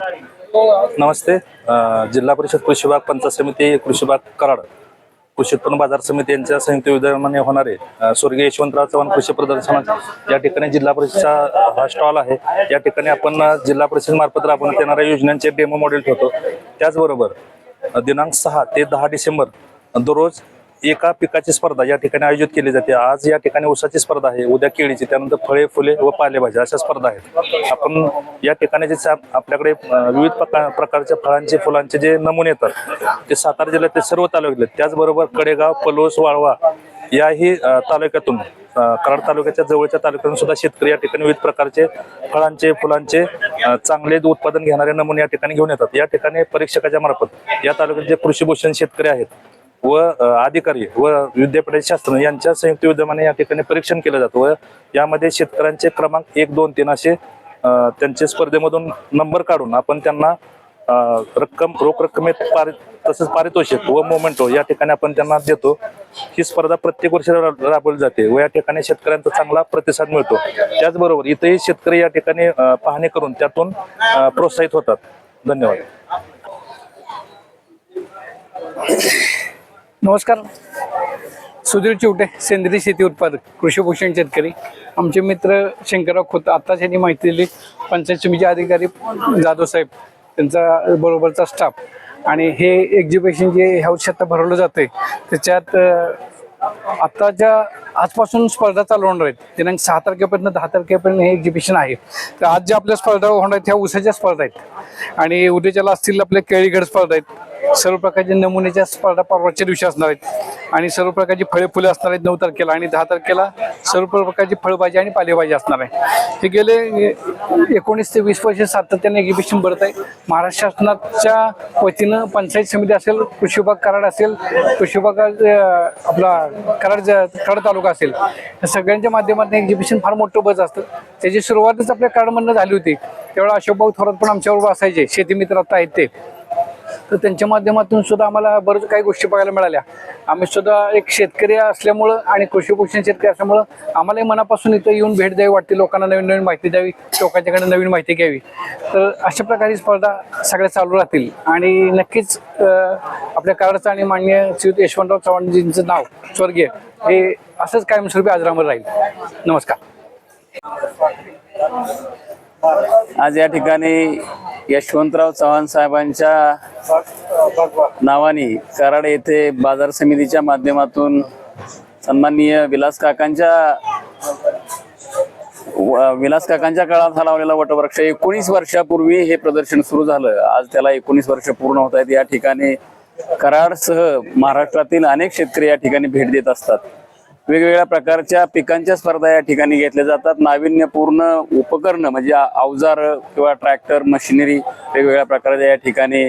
नमस्ते. जिल्हा परिषद कृषी विभाग पंचायत समिती कृषी विभाग कराड. कृषी उत्पन्न बाजार समिती यांच्या संयुक्त विद्यमाने होणारे स्वर्गीय यशवंतराव चव्हाण कृषी प्रदर्शन या ठिकाणी जिल्हा परिषदचा हा स्टॉल आहे. या ठिकाणी आपण जिल्हा परिषद मार्फत राबवण्यात येणाऱ्या योजनांचे डेमो मॉडेल ठेवतो. त्याचबरोबर दिनांक सहा ते दहा डिसेंबर दररोज एका पिकाची स्पर्धा या ठिकाणी आयोजित केली जाते. आज या ठिकाणी ऊसाची स्पर्धा आहे. उद्या केळीची त्यानंतर फळे फुले व पालेभाज्या अशा स्पर्धा आहेत. आपण या ठिकाणी जे सा- आपल्याकडे विविध प्रकारच्या फळांचे फुलांचे जे नमुने येतात ते सातारा जिल्ह्यात सर्व तालुक्यातले त्याचबरोबर कडेगाव पलोस वाळवा याही तालुक्यातून कराड तालुक्याच्या जवळच्या तालुक्यातून सुद्धा शेतकरी या ठिकाणी विविध प्रकारचे फळांचे फुलांचे चांगले उत्पादन घेणारे नमुने या ठिकाणी घेऊन येतात. या ठिकाणी परीक्षकाच्या मार्फत या तालुक्यात जे कृषीभूषण शेतकरी आहेत व अधिकारी व विद्यापीठाचे शास्त्र यांच्या संयुक्त विद्यमाने या ठिकाणी परीक्षण केलं जातं व यामध्ये शेतकऱ्यांचे क्रमांक एक दोन तीन असे त्यांचे स्पर्धेमधून नंबर काढून आपण त्यांना रक्कम रोख रक्कमेत पारित तसंच पारितोषिक व मोमेंटो या ठिकाणी आपण त्यांना देतो. ही स्पर्धा प्रत्येक वर्षी राबवली जाते व या ठिकाणी शेतकऱ्यांचा चांगला प्रतिसाद मिळतो. त्याचबरोबर इथेही शेतकरी या ठिकाणी पाहणी करून त्यातून प्रोत्साहित होतात. धन्यवाद. नमस्कार. सुधीर चिवटे सेंद्रिय शेती उत्पादक कृषीभूषण शेतकरी. आमचे मित्र शंकरराव खोत आत्ताच यांनी माहिती दिली. पंचायत समिती अधिकारी जाधव साहेब त्यांचा बरोबरचा स्टाफ आणि हे एक्झिबिशन जे ह्या वर्षात भरवलं जाते त्याच्यात आत्ताच्या आजपासून स्पर्धा चालू होणार आहेत दिनांक सहा तारखेपर्यंत दहा तारखेपर्यंत हे एक्झिबिशन आहे. तर आज ज्या आपल्या स्पर्धा होणार आहेत ह्या उसाच्या स्पर्धा आहेत. आणि उद्याच्याला असतील आपल्या केळीगड स्पर्धा आहेत. सर्व प्रकारचे नमुन्याच्या स्पर्धा परवाच्या दिवशी असणार आहेत. आणि सर्व प्रकारची फळे फुले असणार आहेत नऊ तारखेला आणि दहा तारखेला सर्व प्रकारची फळभाजी आणि पालेभाजी असणार आहे. हे गेले एकोणीस ते वीस वर्ष सातत्याने एक्झिबिशन भरत आहे. महाराष्ट्र शासनाच्या वतीनं पंचायत समिती असेल कृषी विभाग कराड असेल कृषी विभाग आपला कराड कराड तालुका असेल या सगळ्यांच्या माध्यमातून एक्झिबिशन फार मोठं बस असतं. त्याची सुरुवातच आपल्या कराडमधनं झाली होती. त्यावेळेला अशोकभाऊ थोरात पण आमच्याबरोबर असायचे. शेतीमित्र आता आहेत ते. तर त्यांच्या माध्यमातून सुद्धा आम्हाला बरंच काही गोष्टी बघायला मिळाल्या. आम्ही सुद्धा एक शेतकरी असल्यामुळं आणि कृषीपोषण शेतकरी असल्यामुळं आम्हालाही मनापासून इथं येऊन भेट द्यावी वाटते. लोकांना नवीन नवीन माहिती द्यावी. लोकांच्याकडे नवीन माहिती घ्यावी. तर अशा प्रकारे स्पर्धा सगळ्या चालू राहतील. आणि नक्कीच आपल्या कराडचं आणि मान्य श्रीयुत यशवंतराव चव्हाणजींचं नाव स्वर्गीय हे असंच कायमस्वरूपी आजरामर राहील. नमस्कार. आज या ठिकाणी यशवंतराव चव्हाण साहेबांच्या नावाने कराड येथे बाजार समितीच्या माध्यमातून सन्माननीय विलास काकांच्या विलास काकांच्या काळात हा लावलेला वटवृक्ष. एकोणीस वर्षापूर्वी हे प्रदर्शन सुरू झालं. आज त्याला एकोणीस वर्ष पूर्ण होत आहेत. या ठिकाणी कराडसह महाराष्ट्रातील अनेक शेतकरी या ठिकाणी भेट देत असतात. वेगवेगळ्या प्रकारच्या पिकांच्या स्पर्धा या ठिकाणी घेतल्या जातात. नाविन्यपूर्ण उपकरणं म्हणजे अवजार किंवा ट्रॅक्टर मशिनरी वेगवेगळ्या प्रकारच्या या ठिकाणी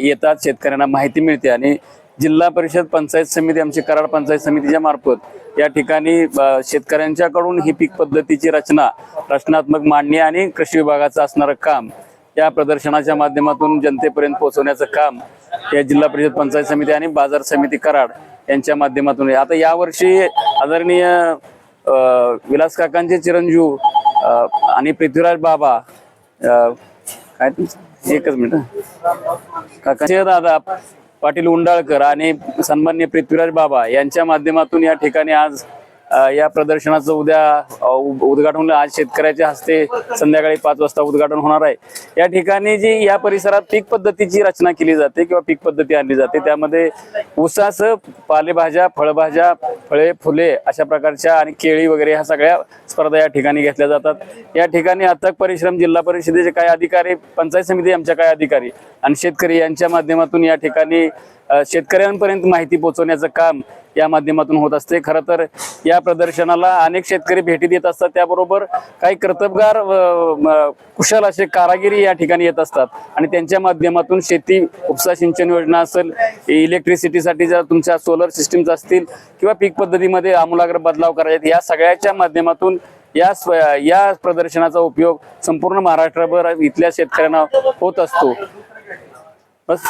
येतात. शेतकऱ्यांना माहिती मिळते. आणि जिल्हा परिषद पंचायत समिती आमची कराड पंचायत समितीच्या मार्फत या ठिकाणी शेतकऱ्यांच्याकडून ही पीक पद्धतीची रचना रचनात्मक मांडणी आणि कृषी विभागाचं असणारं काम या प्रदर्शनाच्या माध्यमातून जनतेपर्यंत पोहोचवण्याचं काम या जिल्हा परिषद पंचायत समिती आणि बाजार समिती कराड यांच्या माध्यमातून आता यावर्षी आदरणीय विलास काकांचे चिरंजीव आणि पृथ्वीराज बाबा काय एकच मिनिट काकांचे दादा पाटील उंडाळकर आणि सन्मान्य पृथ्वीराज बाबा यांच्या माध्यमातून या ठिकाणी आज या प्रदर्शनाचं उद्या उ- उद्घाटन आज शेतकऱ्याच्या हस्ते संध्याकाळी पाच वाजता उद्घाटन होणार आहे. या ठिकाणी जी या परिसरात पीक पद्धतीची रचना केली जाते किंवा पीक पद्धती आणली जाते त्यामध्ये उसाचं पालेभाज्या फळभाज्या फळे फुले अशा प्रकारच्या आणि केळी वगैरे ह्या सगळ्या स्पर्धा या ठिकाणी घेतल्या जातात. या ठिकाणी अथक परिश्रम जिल्हा परिषदेचे काही अधिकारी पंचायत समिती आमच्या काही अधिकारी आणि शेतकरी यांच्या माध्यमातून या ठिकाणी शेतकऱ्यांपर्यंत माहिती पोहोचवण्याचं काम या माध्यमातून होत असते. खरं तर या प्रदर्शनाला अनेक शेतकरी भेटी देत असतात. त्याबरोबर काही कर्तबगार कुशल असे कारागिरी या ठिकाणी येत असतात. आणि त्यांच्या माध्यमातून शेती उपसा सिंचन योजना असेल इलेक्ट्रिसिटीसाठी जर तुमच्या सोलर सिस्टीम्स असतील किंवा पीक पद्धतीमध्ये आमूलाग्र बदलाव करायचे या सगळ्याच्या माध्यमातून या स्व या प्रदर्शनाचा उपयोग संपूर्ण महाराष्ट्रभर इथल्या शेतकऱ्यांना होत असतो. बस.